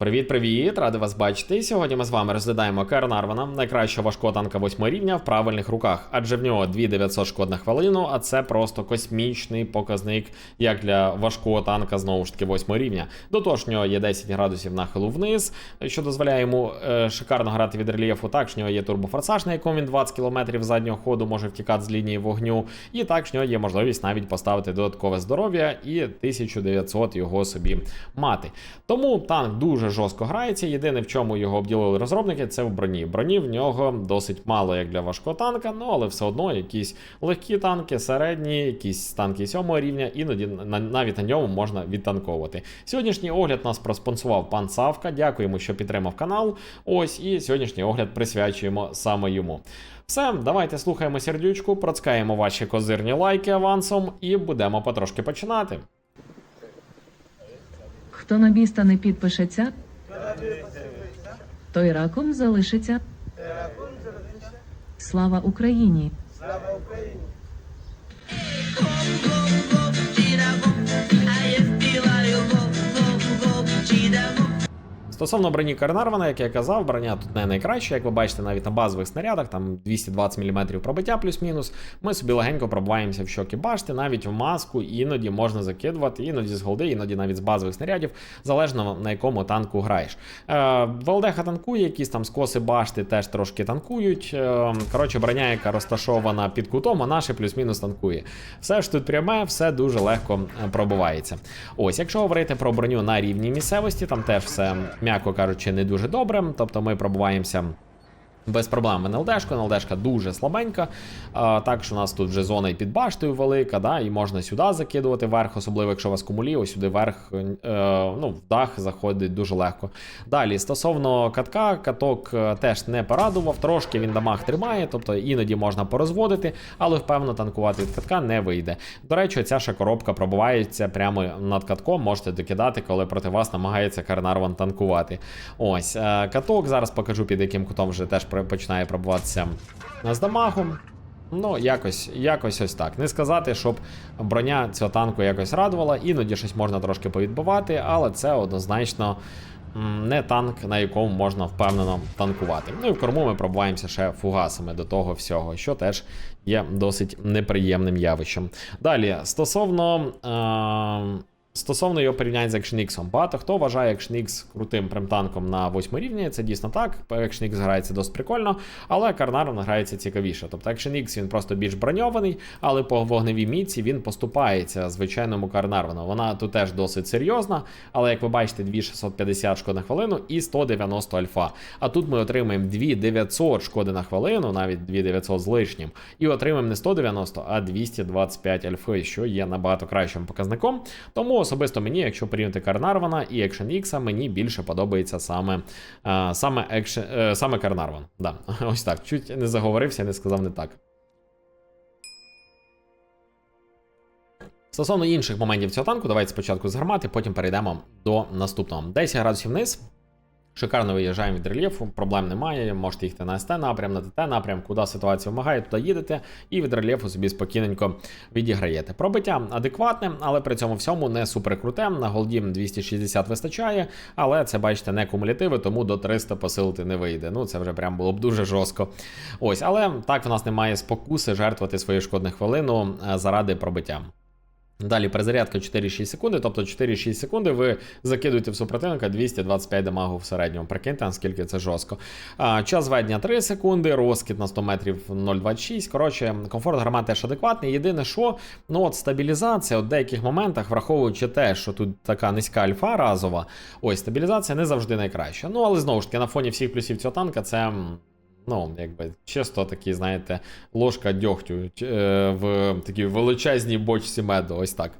Привіт-привіт! Радий вас бачити. Сьогодні ми з вами розглядаємо Кернарвана, найкращого важкого танка 8 рівня в правильних руках, адже в нього 2900 шкод на хвилину, а це просто космічний показник, як для важкого танка знову ж таки 8 рівня. До того ж, в нього є 10 градусів нахилу вниз, що дозволяє йому е, шикарно грати від рельєфу. Так, в нього є турбофорсаж, на якому він 20 км заднього ходу може втікати з лінії вогню. І так в нього є можливість навіть поставити додаткове здоров'я і 1900 його собі мати. Тому танк дуже жорстко грається. Єдине, в чому його обділили розробники, це в броні. Броні в нього досить мало, як для важкого танка, ну але все одно якісь легкі танки, середні, якісь танки сьомого рівня, іноді на- навіть на ньому можна відтанковувати. Сьогоднішній огляд нас проспонсував пан Савка. Дякуємо, що підтримав канал. Ось і сьогоднішній огляд присвячуємо саме йому. Все, давайте слухаємо сердючку, процкаємо ваші козирні лайки авансом і будемо потрошки починати. Хто на біста не підпишеться, той раком залишиться. Слава Україні! Стосовно броні Карнарвана, як я казав, броня тут не найкраща, як ви бачите, навіть на базових снарядах, там 220 мм пробиття плюс-мінус. Ми собі легенько пробуваємося в щоки башти, навіть в маску іноді можна закидувати, іноді з голди, іноді навіть з базових снарядів, залежно на якому танку граєш. Е, Валдеха танкує, якісь там скоси башти теж трошки танкують. Е, коротше, броня, яка розташована під кутом, а наша плюс-мінус танкує. Все ж тут пряме, все дуже легко е, пробувається. Ось, якщо говорити про броню на рівні місцевості, там теж все, м'яко кажучи, не дуже добре. Тобто ми пробуваємося. Без проблем НЛДшка, НЛДшка дуже слабенька. А, так що у нас тут вже зона і під баштою велика, да, і можна сюди закидувати вверх, особливо якщо у вас кумулі, ось сюди вверх, е, ну, в дах заходить дуже легко. Далі, стосовно катка, каток е, теж не порадував, трошки він дамаг тримає, тобто іноді можна порозводити, але впевнено танкувати від катка не вийде. До речі, ця ще коробка пробувається прямо над катком, можете докидати, коли проти вас намагається Карнарван танкувати. Ось, е, каток зараз покажу, під яким кутом вже теж починає пробуватися з дамагом. Ну, якось, якось ось так. Не сказати, щоб броня цього танку якось радувала, іноді щось можна трошки повідбивати, але це однозначно не танк, на якому можна впевнено танкувати. Ну і в корму ми пробуваємося ще фугасами до того всього, що теж є досить неприємним явищем. Далі, стосовно. Е- Стосовно його порівняння з Action багато хто вважає Action крутим примтанком на 8 рівні. Це дійсно так. Action грається досить прикольно, але Карнарван грається цікавіше. Тобто Action він просто більш броньований, але по вогневій міці він поступається звичайному Карнарвану. Вона тут теж досить серйозна, але як ви бачите, 2650 шкод на хвилину і 190 альфа. А тут ми отримаємо 2900 шкоди на хвилину, навіть 2900 з лишнім, і отримаємо не 190, а 225 альфи, що є набагато кращим показником. Тому особисто мені, якщо порівняти Карнарвана і Action X, мені більше подобається саме, е, саме, Action, е, саме Карнарван. Да, ось так. Чуть не заговорився, не сказав не так. Стосовно інших моментів цього танку, давайте спочатку з гармати, потім перейдемо до наступного. 10 градусів вниз. Шикарно виїжджаємо від рельєфу, проблем немає. Можете їхати на СТ напрям, на ТТ напрям, куди ситуація вимагає, туди їдете, і від рельєфу собі спокійненько відіграєте. Пробиття адекватне, але при цьому всьому не супер круте. На голді 260 вистачає, але це, бачите, не кумулятиви, тому до 300 посилити не вийде. Ну це вже прям було б дуже жорстко. Ось, але так в нас немає спокуси жертвувати свою шкодну хвилину е, заради пробиття. Далі перезарядка 4-6 секунди, тобто 4-6 секунди ви закидуєте в супротивника 225 дамагу в середньому. Прикиньте, наскільки це жорстко. А, час ведення 3 секунди, розкид на 100 метрів 0,26. Коротше, комфорт гармат теж адекватний. Єдине, що ну от стабілізація в деяких моментах, враховуючи те, що тут така низька альфа разова, ось стабілізація не завжди найкраща. Ну але знову ж таки, на фоні всіх плюсів цього танка це. Ну, якби чисто такий, знаєте, ложка дьогтю е, в такій величезній бочці меду. Ось так.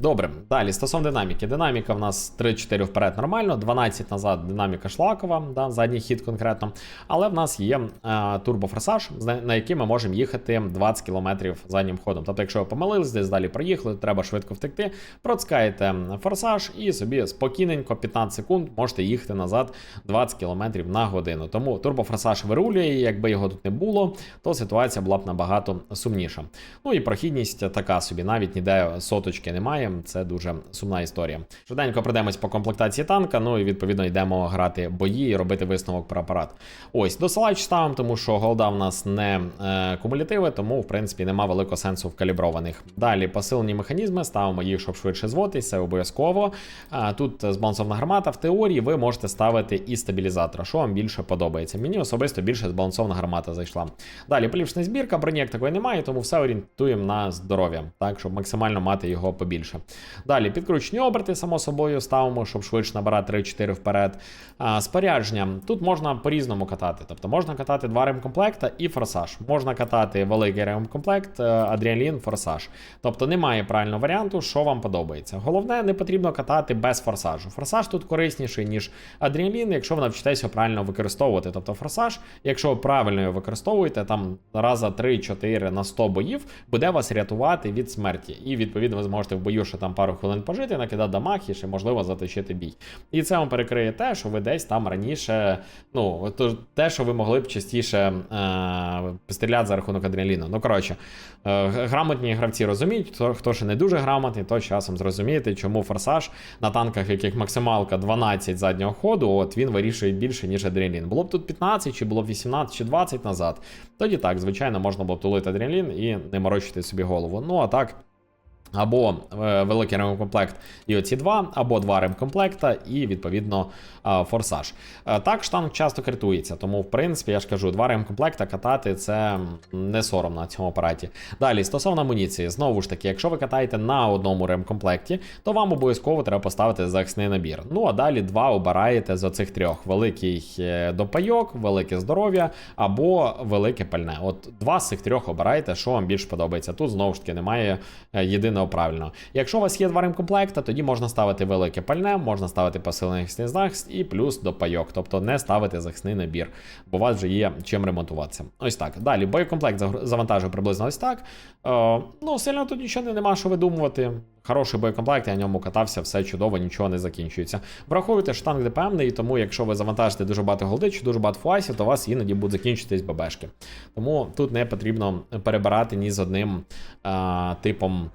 Добре, далі стосовно динаміки. Динаміка в нас 3-4 вперед нормально, 12 назад динаміка шлакова, да, задній хід конкретно. Але в нас є е, турбофорсаж, на який ми можемо їхати 20 км заднім ходом. Тобто, якщо ви помилились, десь далі проїхали, треба швидко втекти, процкаєте форсаж і собі спокійненько 15 секунд можете їхати назад 20 км на годину. Тому турбофорсаж вирулює, і якби його тут не було, то ситуація була б набагато сумніша. Ну і прохідність така собі, навіть ніде соточки немає. Це дуже сумна історія. Швиденько пройдемось по комплектації танка. Ну і відповідно йдемо грати бої і робити висновок про апарат. Ось досилач ставимо, тому що голда в нас не е, кумулятиви, тому в принципі нема великого сенсу в каліброваних. Далі посилені механізми, ставимо їх, щоб швидше зводитися, це обов'язково. А, тут збалансована гармата. В теорії ви можете ставити і стабілізатора, що вам більше подобається. Мені особисто більше збалансована гармата зайшла. Далі поліпшена збірка, броні як такої немає, тому все орієнтуємо на здоров'я, так щоб максимально мати його побільше. Далі підкручені оберти, само собою, ставимо, щоб швидше набирати 3-4 вперед. А, спорядження. Тут можна по-різному катати. Тобто можна катати два ремкомплекта і форсаж. Можна катати великий ремкомплект, е, адреналін, форсаж. Тобто немає правильного варіанту, що вам подобається. Головне, не потрібно катати без форсажу. Форсаж тут корисніший, ніж адреналін, якщо ви навчитесь його правильно використовувати. Тобто форсаж, якщо ви правильно його використовуєте, там раза 3-4 на 100 боїв, буде вас рятувати від смерті. І відповідно ви зможете в бою ще там пару хвилин пожити, накидати дамаг і ще можливо заточити бій. І це вам перекриє те, що ви десь там раніше, ну то те, що ви могли б частіше е, постріляти за рахунок адреналіну. Ну коротше, грамотні гравці розуміють, хто, хто ще не дуже грамотний, то часом зрозумієте, чому форсаж на танках, яких максималка 12 заднього ходу, от він вирішує більше, ніж адреналін. Було б тут 15, чи було б 18 чи 20 назад. Тоді так, звичайно, можна було б тулити адреналін і не морочити собі голову. Ну а так. Або е, великий ремкомплект і оці два, або два ремкомплекта, і відповідно е, форсаж. Е, так, штанг часто критується, тому в принципі я ж кажу, два ремкомплекта катати це не соромно на цьому апараті. Далі, стосовно амуніції, знову ж таки, якщо ви катаєте на одному ремкомплекті, то вам обов'язково треба поставити захисний набір. Ну а далі два обираєте з оцих трьох: великий допайок, велике здоров'я або велике пальне. От два з цих трьох обираєте, що вам більш подобається. Тут знову ж таки немає е, єдиного правильного. Якщо у вас є два ремкомплекта, тоді можна ставити велике пальне, можна ставити посилений захист і плюс допайок, тобто не ставити захисний набір, бо у вас вже є чим ремонтуватися. Ось так. Далі боєкомплект завантажую приблизно ось так. Е, ну, сильно тут нічого нема що видумувати. Хороший боєкомплект, я на ньому катався, все чудово, нічого не закінчується. Враховуйте, що танк ДПМний, тому якщо ви завантажите дуже багато голди чи дуже багато фуасів, то у вас іноді будуть закінчитись ББшки. Тому тут не потрібно перебирати ні з одним а, типом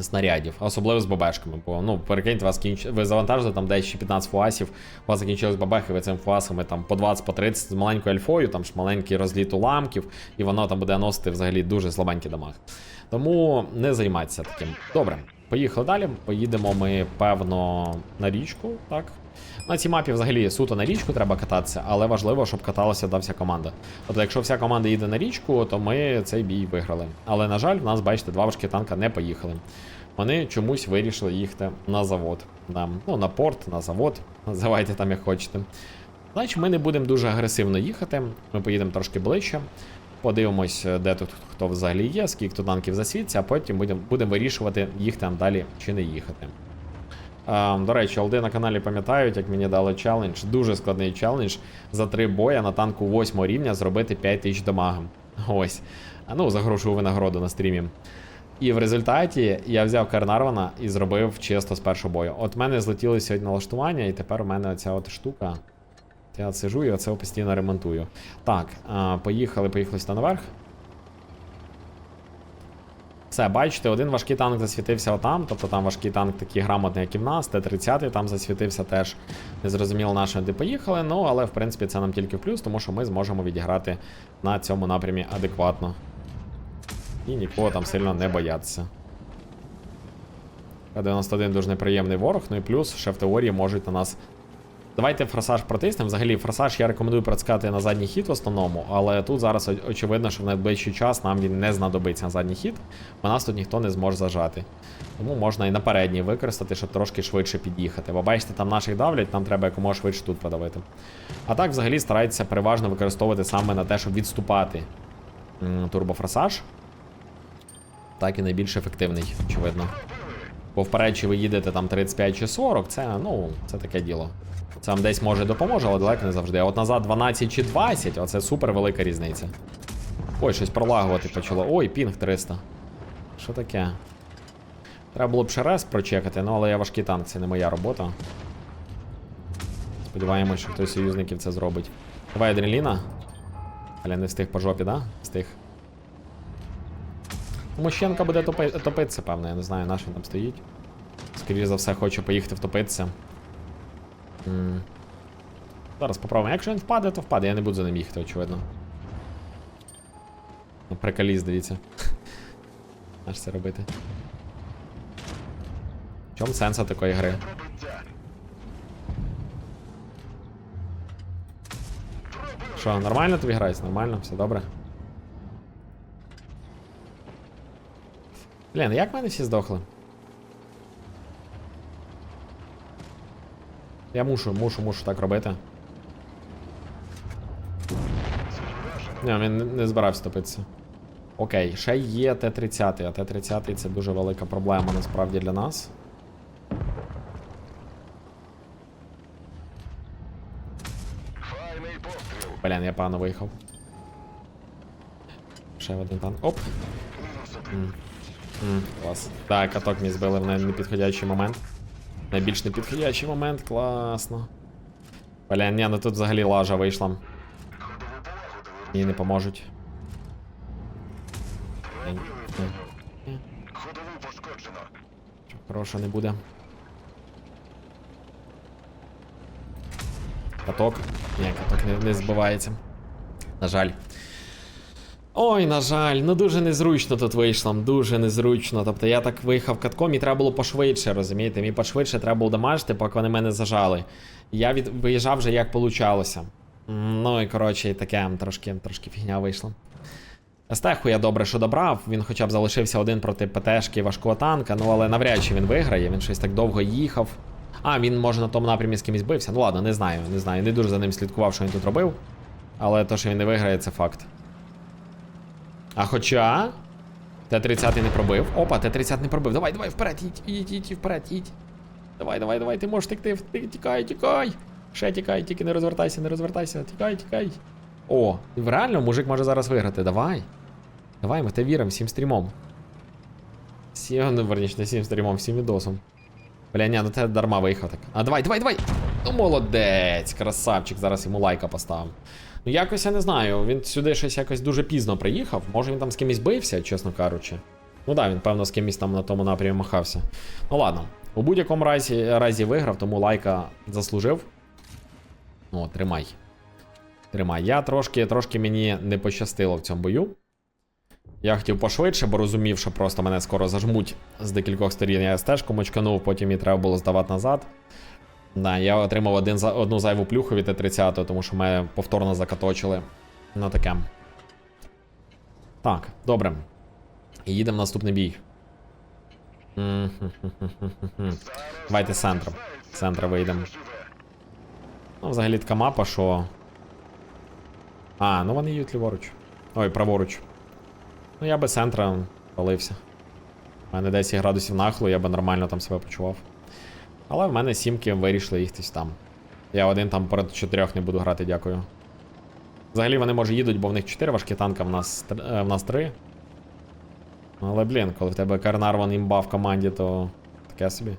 снарядів, особливо з бабешками. Бо ну перекиньте вас кінч... ви завантажили там десь ще 15 фуасів, у вас закінчились бабехи, ви цим фуасами там по 20 по 30 з маленькою альфою, там ж маленький розліт уламків, і воно там буде носити взагалі дуже слабенький дамаг. Тому не займайтеся таким. Добре, поїхали далі. Поїдемо ми, певно, на річку, так? На цій мапі взагалі суто на річку треба кататися, але важливо, щоб каталася да вся команда. Тобто, якщо вся команда їде на річку, то ми цей бій виграли. Але, на жаль, в нас, бачите, два важкі танка не поїхали. Вони чомусь вирішили їхати на завод. Да. Ну, на порт, на завод, називайте там як хочете. Значить, ми не будемо дуже агресивно їхати. Ми поїдемо трошки ближче. Подивимось, де тут хто взагалі є, скільки тут танків засвітиться, а потім будемо будем вирішувати, їхати там далі чи не їхати. А, до речі, Алди на каналі пам'ятають, як мені дали челендж, дуже складний челендж за три боя на танку 8 рівня зробити 5000 дамага. Ось. А, Ну, за грошову винагороду на стрімі. І в результаті я взяв Карнарвана і зробив чисто з першого бою. От в мене злетіли сьогодні налаштування, і тепер у мене оця от штука. Я сижу і оце постійно ремонтую. Так, поїхали, поїхали сюди наверх. Все, бачите, один важкий танк засвітився отам, тобто там важкий танк такий грамотний, як і в нас, Т-30 там засвітився теж. Незрозуміло на що де поїхали, ну але в принципі це нам тільки в плюс, тому що ми зможемо відіграти на цьому напрямі адекватно. І нікого там сильно не боятися. Т-91 дуже неприємний ворог, ну і плюс ще в теорії можуть на нас. Давайте форсаж протиснемо. Взагалі, форсаж я рекомендую працювати на задній хід в основному, але тут зараз очевидно, що в найближчий час нам він не знадобиться на задній хід, бо нас тут ніхто не зможе зажати. Тому можна і на передній використати, щоб трошки швидше під'їхати. Бо бачите, там наших давлять, нам треба якомога швидше тут подавити. А так, взагалі, старайтеся переважно використовувати саме на те, щоб відступати турбофорсаж. Так і найбільш ефективний, очевидно. Бо вперед, чи ви їдете там 35 чи 40, це, ну, це таке діло. Це вам десь може допоможе, але далеко не завжди. А от назад 12 чи 20, оце супер велика різниця. Ой, щось пролагувати почало. Ой, пінг 300. Що таке? Треба було б ще раз прочекати, ну але я важкий танк, це не моя робота. Сподіваємось, що хтось союзників це зробить. Давай адреналіна. Але не встиг по жопі, да? Встиг. Мощенка буде топи... топитися, певно, я не знаю, на що він там стоїть. Скоріше за все, хоче поїхати втопитися. М. Зараз попробуємо. Якщо він впаде, то впаде. Я не буду за ним їхати, очевидно. Ну, приколіст, дивіться. Аж це робити. В чому сенс такої гри? Що, нормально тобі грається? Нормально, все добре. Блін, як в мене всі здохли? Я мушу, мушу, мушу так робити. Ні, він не- не збирався топитися. Окей, ще є Т-30, а Т-30 це дуже велика проблема насправді для нас. Блін, я погано виїхав. Ще один танк. Оп. Клас. Так, каток мені збили в непідходящий момент. Найбільш непідходящий момент, класно. Бля, ні, ну тут взагалі лажа вийшла. Мені не поможуть. Хорошого не буде. Каток. Ні, каток не, не збивається. На жаль. Ой, на жаль, ну дуже незручно тут вийшло, дуже незручно. Тобто я так виїхав катком і треба було пошвидше, розумієте? Мені пошвидше треба було дамажити, поки вони мене зажали. Я від... виїжджав вже як получалося. Ну і коротше, таке трошки, трошки фігня вийшла. Стеху я добре, що добрав. Він хоча б залишився один проти ПТшки важкого танка, ну але навряд чи він виграє, він щось так довго їхав. А, він може на тому напрямі з кимось бився. Ну ладно, не знаю, не знаю. Не дуже за ним слідкував, що він тут робив. Але то, що він не виграє, це факт. А хоча. Т-30 не пробив. Опа, Т-30 не пробив. Давай, давай, вперед, їдь, їдь, їдь, вперед, їдь. Давай, давай, давай, ти можеш текти. Ти, тікай, тікай. Ще тікай, тільки не розвертайся, не розвертайся. Тікай, тікай. О, реально, мужик може зараз виграти. Давай. Давай, ми те віримо всім стрімом. Всім, ну, верніше, не всім стрімом, всім відосом. Бля, ні, ну ти дарма виїхав так. А давай, давай, давай! Ну молодець, красавчик, зараз йому лайка поставив. Ну якось я не знаю, він сюди щось якось дуже пізно приїхав. Може він там з кимось бився, чесно кажучи. Ну да, він, певно, з кимось там на тому напрямі махався. Ну ладно. У будь-якому разі, разі виграв, тому лайка заслужив. О, тримай. Тримай. Я трошки, трошки мені не пощастило в цьому бою. Я хотів пошвидше, бо розумів, що просто мене скоро зажмуть з декількох сторін. Я стежку мочканув, потім її треба було здавати назад. Да, я отримав один, одну зайву плюху від Т-30, тому що мене повторно закаточили. Ну таке. Так, добре. Їдемо в наступний бій. Давайте з центру. Центра вийдемо. Ну, взагалі така мапа, що. А, ну вони їдуть ліворуч. Ой, праворуч. Ну я би центра палився. У мене 10 градусів нахилу, я би нормально там себе почував. Але в мене сімки вирішили їхтись там. Я один там перед чотирьох не буду грати, дякую. Взагалі вони може їдуть, бо в них 4 важкі танка, в нас, е, в нас 3. Але блін, коли в тебе Карнарван імба в команді, то таке собі.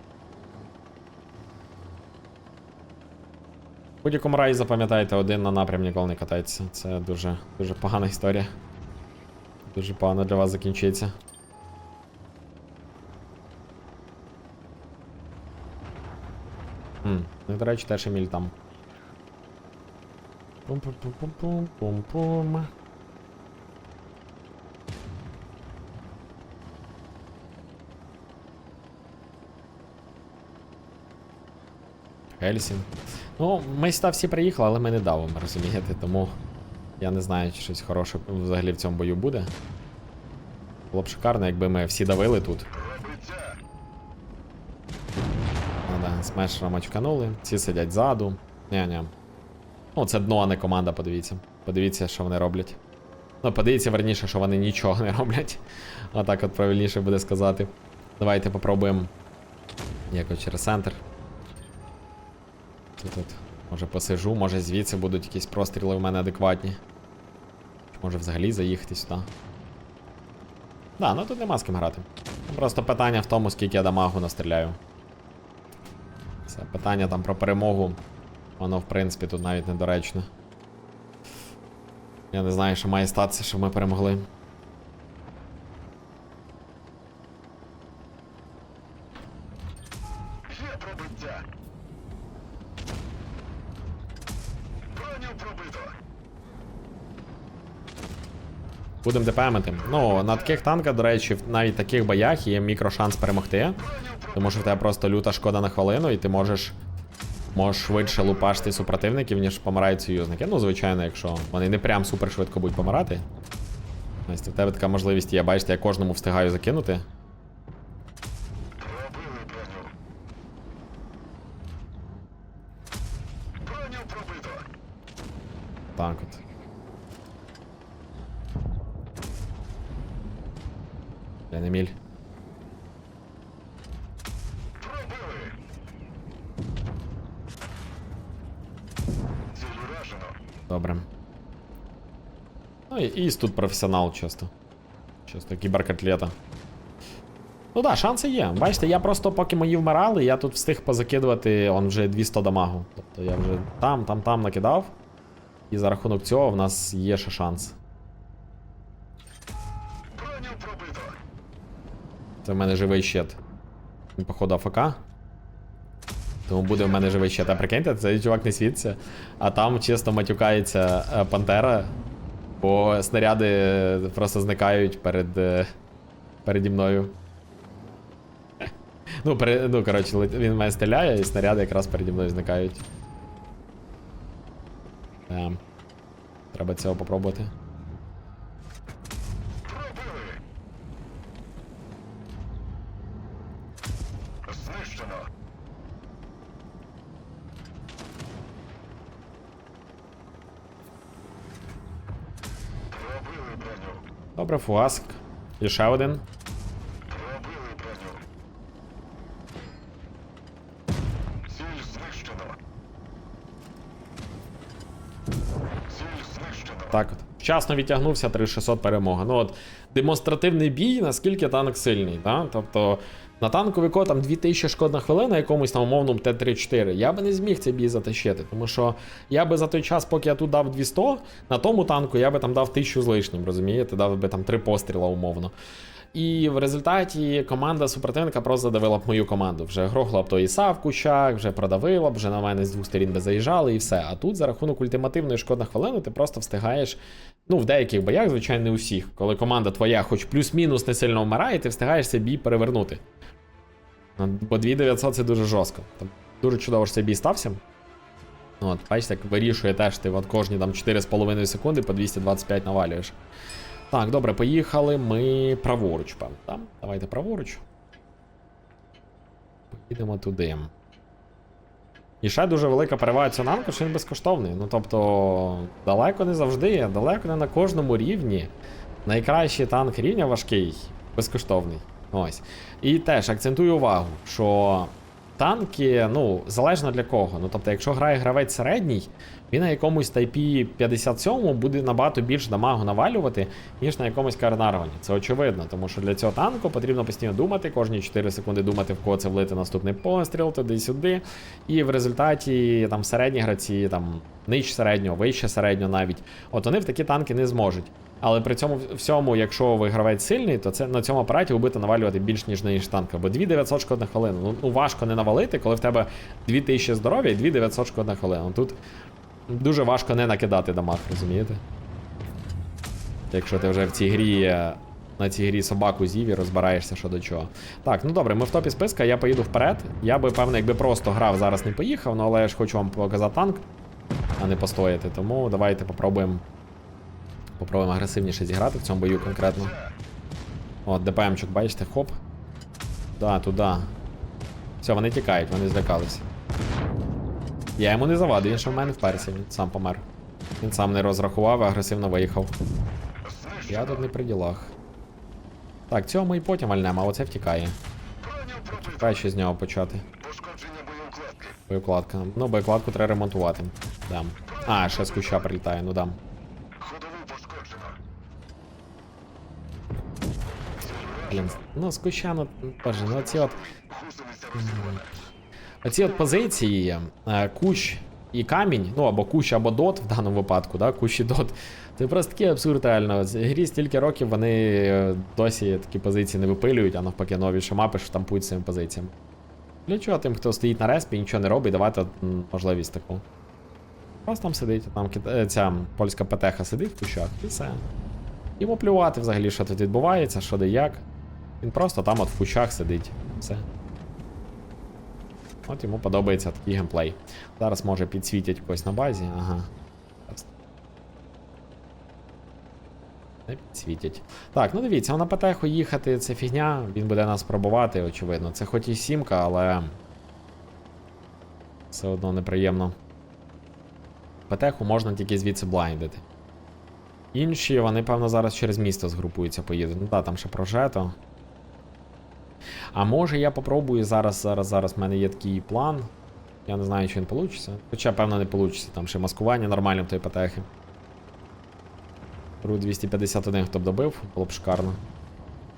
В будь-якому разі запам'ятайте, один на напрям ніколи не катається. Це дуже, дуже погана історія. Дуже погано для вас закінчиться. Хм, ну, до речі, теж Еміль там. Пум-пум-пум-пум-пум-пум. Хельсінг. Ну, ми сюди всі приїхали, але ми не давимо, розумієте, тому я не знаю, чи щось хороше взагалі в цьому бою буде. Було б шикарно, якби ми всі давили тут. Ну да, смешера мочканули, ці сидять ззаду. Ня-ня. Ну, це дно, а не команда, подивіться. Подивіться, що вони роблять. Ну, подивіться верніше, що вони нічого не роблять. А так от правильніше буде сказати. Давайте попробуємо. Якось через центр. Тут от, може посижу, може звідси будуть якісь простріли в мене адекватні. Може взагалі заїхати сюди. Да, ну тут нема з ким грати. Просто питання в тому, скільки я дамагу настріляю. Це питання там про перемогу. Воно, в принципі, тут навіть недоречне. Я не знаю, що має статися, щоб ми перемогли. Будемо ДПМити. Ну, на таких танках, до речі, навіть в таких боях є мікрошанс перемогти. Тому що в тебе просто люта шкода на хвилину, і ти можеш. Можеш швидше лупашити супротивників, ніж помирають союзники. Ну, звичайно, якщо вони не прям супер швидко будуть помирати. Ось в тебе така можливість є. Бачите, я кожному встигаю закинути. Пробили броню. Броню пробито. Так от. Я не міль. Пробили. Ціль уражено. Добре. Ну і Іс тут професіонал часто. Часто кіберкотлета. Ну да, шанси є. Бачите, я просто поки мої вмирали, я тут встиг позакидувати он вже 200 дамагу. Тобто я вже там, там, там накидав. І за рахунок цього в нас є ще шанс. Це в мене живий щит. Походу, АФК. Тому буде в мене живий щит. А прикиньте, цей чувак не світиться. А там чисто матюкається е, Пантера, бо снаряди просто зникають перед. е, переді мною. Ну, пере, ну, коротше, він мене стріляє, і снаряди якраз переді мною зникають. Ем. Треба цього попробувати. Добре, фуаск. І ще один. Вчасно відтягнувся 3600 перемога. Ну от демонстративний бій, наскільки танк сильний. Да? Тобто на танку Віко там 2000 шкод на хвилину, якомусь там умовному Т-34. Я би не зміг цей бій затащити. Тому що я би за той час, поки я тут дав 200, на тому танку я би там дав 1000 з лишнім, розумієте? Дав би там 3 постріла умовно. І в результаті команда супротивника просто задавила б мою команду. Вже грохла б то Іса в кущах, вже продавила б, вже на мене з двох сторін би заїжджали і все. А тут за рахунок ультимативної шкод на хвилину ти просто встигаєш. Ну, в деяких боях, звичайно, не у всіх. Коли команда твоя, хоч плюс-мінус не сильно вмирає, ти встигаєш бій перевернути. Ну, Бо 2900 це дуже жорстко. Там дуже чудово, що цей бій стався. Ну, От, бачите, як вирішує теж ти от кожні там 4,5 секунди по 225 навалюєш. Так, добре, поїхали ми праворуч, певно. Так? Давайте праворуч. Поїдемо туди. І ще дуже велика перевага цього що він безкоштовний. Ну тобто, далеко не завжди, далеко не на кожному рівні. Найкращий танк рівня важкий, безкоштовний. Ось. І теж акцентую увагу, що танки, ну, залежно для кого. Ну, тобто, якщо грає гравець середній, він на якомусь Тайпі 57 буде набагато більше дамагу навалювати, ніж на якомусь Карнарвані. Це очевидно, тому що для цього танку потрібно постійно думати, кожні 4 секунди думати, в кого це влити наступний постріл, туди-сюди. І в результаті там середні гравці, там нижче середнього, вище середнього навіть, от вони в такі танки не зможуть. Але при цьому всьому, якщо ви гравець сильний, то це на цьому апараті ви будете навалювати більш ніж на інший танк. Бо 2900 шкод на хвилину. Ну, ну важко не навалити, коли в тебе 2000 здоров'я і 2900 шкод на хвилину. Тут дуже важко не накидати дамаг, розумієте? Якщо ти вже в цій грі е, на цій грі собаку з'їв і розбираєшся що до чого. Так, ну добре, ми в топі списка, я поїду вперед. Я би, певно, якби просто грав, зараз не поїхав, ну але я ж хочу вам показати танк, а не постояти. Тому давайте попробуємо. Попробуємо агресивніше зіграти в цьому бою конкретно. От, ДПМчик, бачите, хоп. Да, туди. Все, вони тікають, вони злякалися. Я йому не завадив, він ще в мене вперся, він сам помер. Він сам не розрахував, а агресивно виїхав. Я тут не при ділах. Так, цього ми і потім вальнемо, а оце втікає. Пробито. Краще з нього почати. Боєкладка. Ну, боєкладку треба ремонтувати. Дам. А, ще з куща прилітає, ну дам. Блін, ну з куща, ну, боже, ну оці от. Оці от позиції, е, кущ і камінь, ну або кущ, або дот в даному випадку, да, кущ і дот. Це просто такий абсурд реально. З грі стільки років вони е, досі такі позиції не випилюють, а навпаки новіші мапи штампують цими позиціями. Для чого тим, хто стоїть на респі, нічого не робить, давати можливість таку. Просто там сидить, там е, ця польська петеха сидить в кущах і все. Йому плювати взагалі, що тут відбувається, що де як. Він просто там от в кущах сидить. Все. От йому подобається такий геймплей. Зараз може підсвітять когось на базі. Ага. Не підсвітять. Так, ну дивіться, на петеху їхати це фігня, він буде нас пробувати, очевидно. Це хоч і сімка, але. Все одно неприємно. Петеху можна тільки звідси блайндити. Інші, вони, певно, зараз через місто згрупуються, поїдуть. Ну так, там ще прожето. А може я попробую зараз, зараз, зараз. в мене є такий план. Я не знаю, чи він вийде. Хоча, певно, не вийде. Там ще маскування нормальне в той патехи. Ру 251 хто б добив, було б шикарно.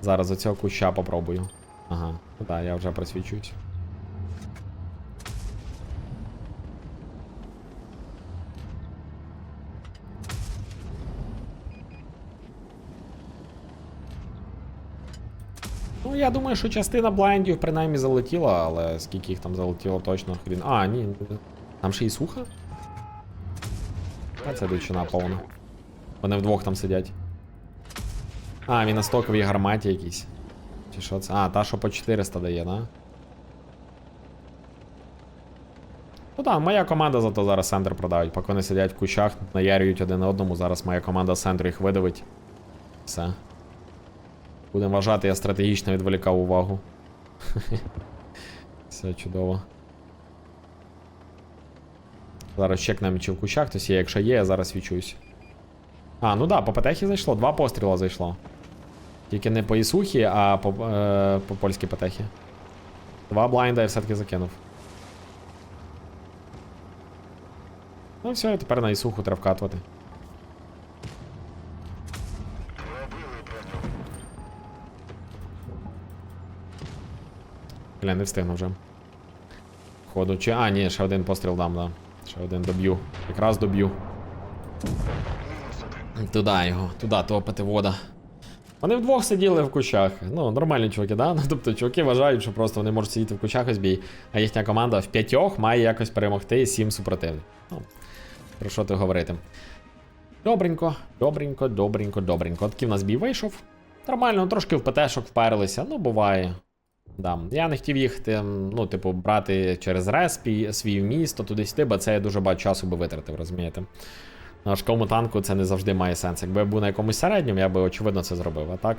Зараз оцього куща попробую. Ага, ну так, я вже просвічуюсь. Ну, я думаю, що частина блайндів принаймні залетіла, але скільки їх там залетіло точно хрін. А, ні. Там ще і суха? А це дичина повна. Вони вдвох там сидять. А, він на стоковій гарматі якійсь. Чи що це? А, та, що по 400 дає, да? Ну так, моя команда зато зараз центр продають. Поки вони сидять в кущах, наярюють один одному. Зараз моя команда з центру їх видавить. Все. Будемо вважати, я стратегічно відволікав увагу. Все чудово. Зараз чекнемо, чи в кущах хтось є. Якщо є, я зараз відчуюсь. А, ну да, по петехі зайшло, два постріла зайшло. Тільки не по Ісухі, а по, е, по польській петехі. Два блайнда я все-таки закинув. Ну все, тепер на Ісуху треба вкатувати. Бля, не встигну вже. Ходу. Чи. А, ні, ще один постріл дам, да. Ще один доб'ю. Якраз доб'ю. Туди його, туди топити вода. Вони вдвох сиділи в кущах. Ну, нормальні чуваки, да? Ну, тобто, чуваки вважають, що просто вони можуть сидіти в кущах ось бій, а їхня команда в п'ятьох має якось перемогти сім супротивних. Ну, про що ти говорити? Добренько, добренько, добренько, добренько. Такий в нас бій вийшов. Нормально, трошки в ПТшок вперлися, ну буває. Да. Я не хотів їхати, ну, типу, брати через респі свій місто туди-сюди, бо це я дуже багато часу би витратив, розумієте? На важкому танку це не завжди має сенс. Якби я був на якомусь середньому, я би очевидно це зробив, а так?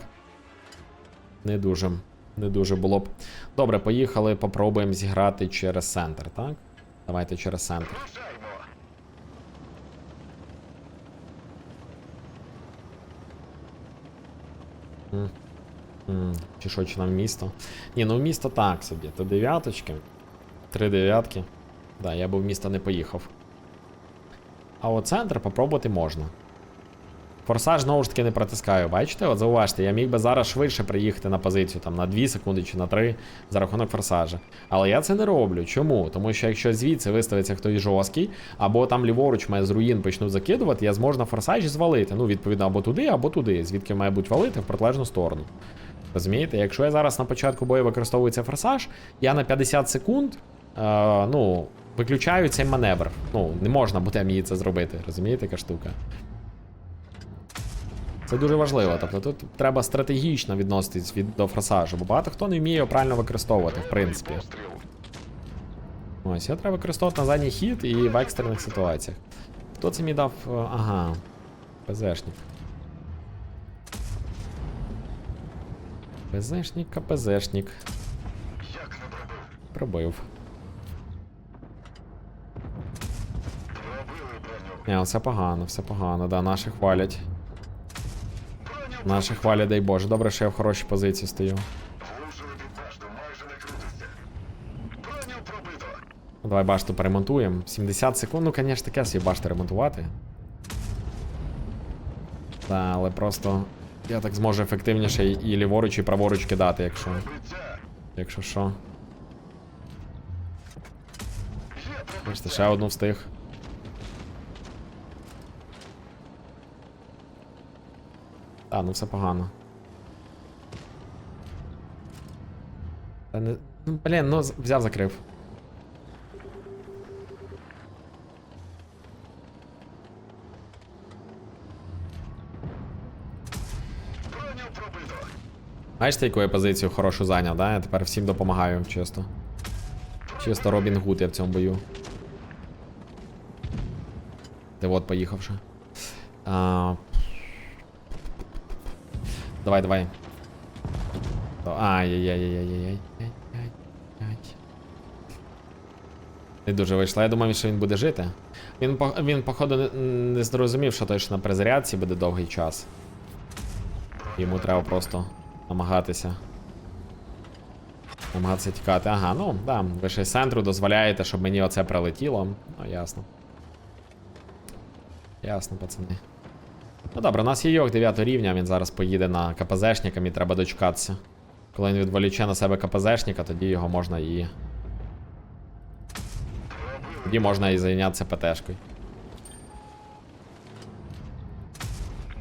Не дуже. Не дуже було б. Добре, поїхали, попробуємо зіграти через центр, так? Давайте через центр. Рушаймо. М, Чи що, нам місто? Ні, ну місто так собі. То дев'яточки. Три дев'ятки. Да, я би в місто не поїхав. А от центр попробувати можна. Форсаж знову ж таки не протискаю, бачите? От зауважте, я міг би зараз швидше приїхати на позицію, там на 2 секунди чи на 3 за рахунок форсажа. Але я це не роблю. Чому? Тому що якщо звідси виставиться хтось жорсткий, або там ліворуч мене з руїн почнуть закидувати, я зможу на форсажі звалити. Ну, відповідно, або туди, або туди, звідки має бути валити в протилежну сторону. Розумієте, якщо я зараз на початку бою використовую цей форсаж, я на 50 секунд е, ну, виключаю цей маневр. Ну, не можна буде мені це зробити, розумієте, яка штука. Це дуже важливо. Тобто тут треба стратегічно відноситись від, до форсажу, бо багато хто не вміє його правильно використовувати, в принципі. Ось, його треба використовувати на задній хід і в екстрених ситуаціях. Хто це мені дав. е, Ага. ПЗшник. ПЗшник, КПЗшник. Як не пробив. Пробив. Броню. Ні, все погано, все погано, да, наші хвалять. Наші хвалять, дай Боже. Добре, що я в хорошій позиції стою. Не. Ну, Давай башту поремонтуємо. 70 секунд, ну, звісно, таке собі башту ремонтувати. Да, але просто я так зможу ефективніше і ліворуч, і праворуч кидати, якщо. Якщо що. Бачите, ще одну встиг. Та, ну все погано. Та не... Ну, Блін, ну взяв, закрив. Бачите, яку я позицію хорошу зайняв, да? Я тепер всім допомагаю, чисто. Чисто Робін Гуд я в цьому бою. Ти от поїхавши. А... Давай, давай. Ай-яй-яй-яй-яй-яй. Яй-яй-яй. Не дуже вийшло. Я думав, що він буде жити. Він, він походу, не, зрозумів, що той, що на перезарядці буде довгий час. Йому треба просто намагатися. Намагатися тікати. Ага, ну да, ви ще з центру дозволяєте, щоб мені оце прилетіло. Ну, ясно. Ясно, пацани. Ну добре, у нас є йог 9 рівня, він зараз поїде на КПЗшника, мені треба дочекатися. Коли він відволіче на себе КПЗшника, тоді його можна і. Тоді можна і зайнятися ПТшкою.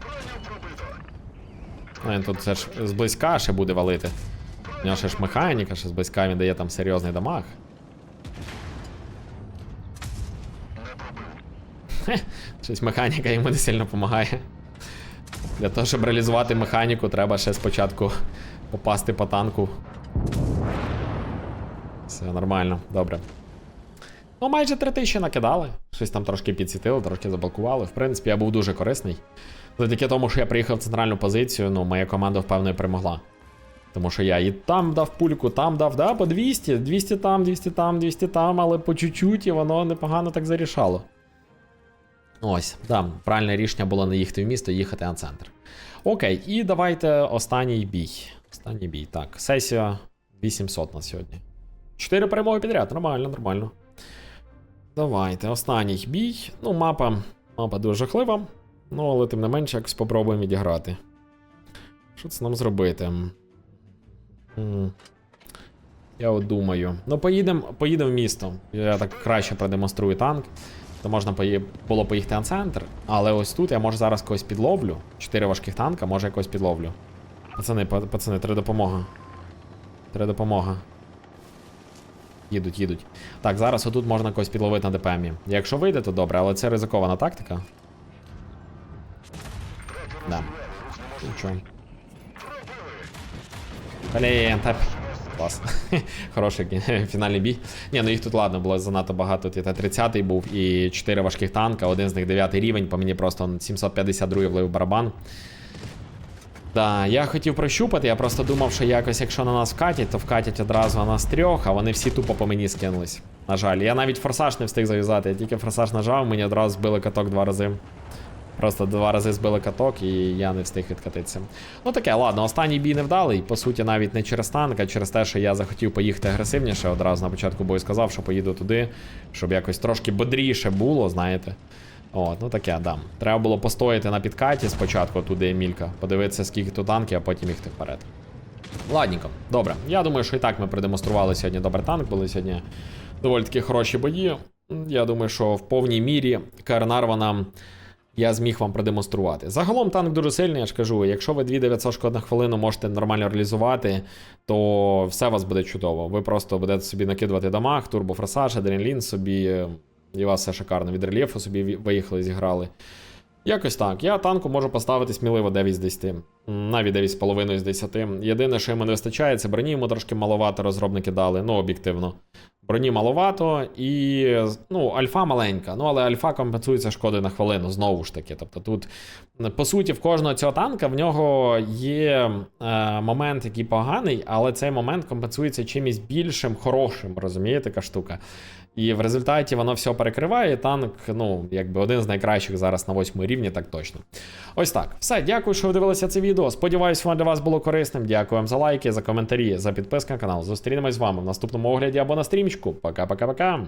Броню пробито. Ну, він тут все ж зблизька ще буде валити. У нього ще ж механіка, ще зблизька він дає там серйозний дамаг. Хе, щось механіка йому не сильно допомагає. Для того, щоб реалізувати механіку, треба ще спочатку попасти по танку. Все нормально, добре. Ну, майже 3000 накидали. Щось там трошки підсвітили, трошки заблокували. В принципі, я був дуже корисний. Завдяки тому, що я приїхав в центральну позицію, ну, моя команда впевнено перемогла. Тому що я і там дав пульку, там дав, да, по 200, 200 там, 200 там, 200 там, але по чуть-чуть і воно непогано так зарішало. Ось, да, правильне рішення було не їхати в місто, їхати на центр. Окей, і давайте останній бій. Останній бій. Так, сесія 800 на сьогодні. Чотири перемоги підряд, нормально, нормально. Давайте, останній бій. Ну, мапа. Мапа дуже жахлива. Ну, але тим не менше, якось спробуємо відіграти. Що це нам зробити? Я от думаю. Ну, поїдемо поїдем в місто. Я так краще продемонструю танк. То можна було поїхати на центр. Але ось тут я може зараз когось підловлю. Чотири важких танка, може якось підловлю. Пацани, пацани, треба допомога. Треба допомога. Їдуть, їдуть. Так, зараз отут можна когось підловити на ДПМі. Якщо вийде, то добре, але це ризикована тактика. Да. Нічого. Блін, та... Клас. Хороший фінальний бій. Ні, ну їх тут ладно, було занадто багато. Тут і 30 був і 4 важких танка, один з них 9 рівень, по мені просто 752 влив барабан. Да, я хотів прощупати, я просто думав, що якось, якщо на нас вкатять, то вкатять одразу на нас трьох, а вони всі тупо по мені скинулись. На жаль, я навіть форсаж не встиг зав'язати, я тільки форсаж нажав, мені одразу збили каток два рази. Просто два рази збили каток, і я не встиг відкатитися. Ну таке, ладно, останній бій не вдалий. По суті, навіть не через танк, а через те, що я захотів поїхати агресивніше. Одразу на початку бою сказав, що поїду туди, щоб якось трошки бодріше було, знаєте. От, ну таке, да. Треба було постояти на підкаті спочатку туди Емілька, подивитися, скільки тут танків, а потім їхати вперед. Ладненько, добре. Я думаю, що і так ми продемонстрували сьогодні добрий танк, були сьогодні доволі таки хороші бої. Я думаю, що в повній мірі Карнарвана я зміг вам продемонструвати. Загалом танк дуже сильний, я ж кажу. Якщо ви 2900 шкод на хвилину можете нормально реалізувати, то все у вас буде чудово. Ви просто будете собі накидувати дамаг, турбофорсаж, адреналін собі, е, і у вас все шикарно. Від рельєфу собі виїхали, зіграли. Якось так. Я танку можу поставити сміливо 9 з 10. Навіть 9,5 з 10. Єдине, що йому не вистачає, це броні йому трошки маловато розробники дали, ну об'єктивно. Броні маловато і ну, альфа маленька. Ну, але альфа компенсується шкоди на хвилину, знову ж таки. Тобто тут, по суті, в кожного цього танка в нього є е, момент, який поганий, але цей момент компенсується чимось більшим, хорошим, розумієте, така штука. І в результаті воно все перекриває. Танк, ну, якби один з найкращих зараз на восьмому рівні, так точно. Ось так. Все, дякую, що ви дивилися це відео. Сподіваюсь, воно для вас було корисним. Дякую вам за лайки, за коментарі, за підписку на канал. Зустрінемось з вами в наступному огляді або на стрімчику. Пока-пока-пока.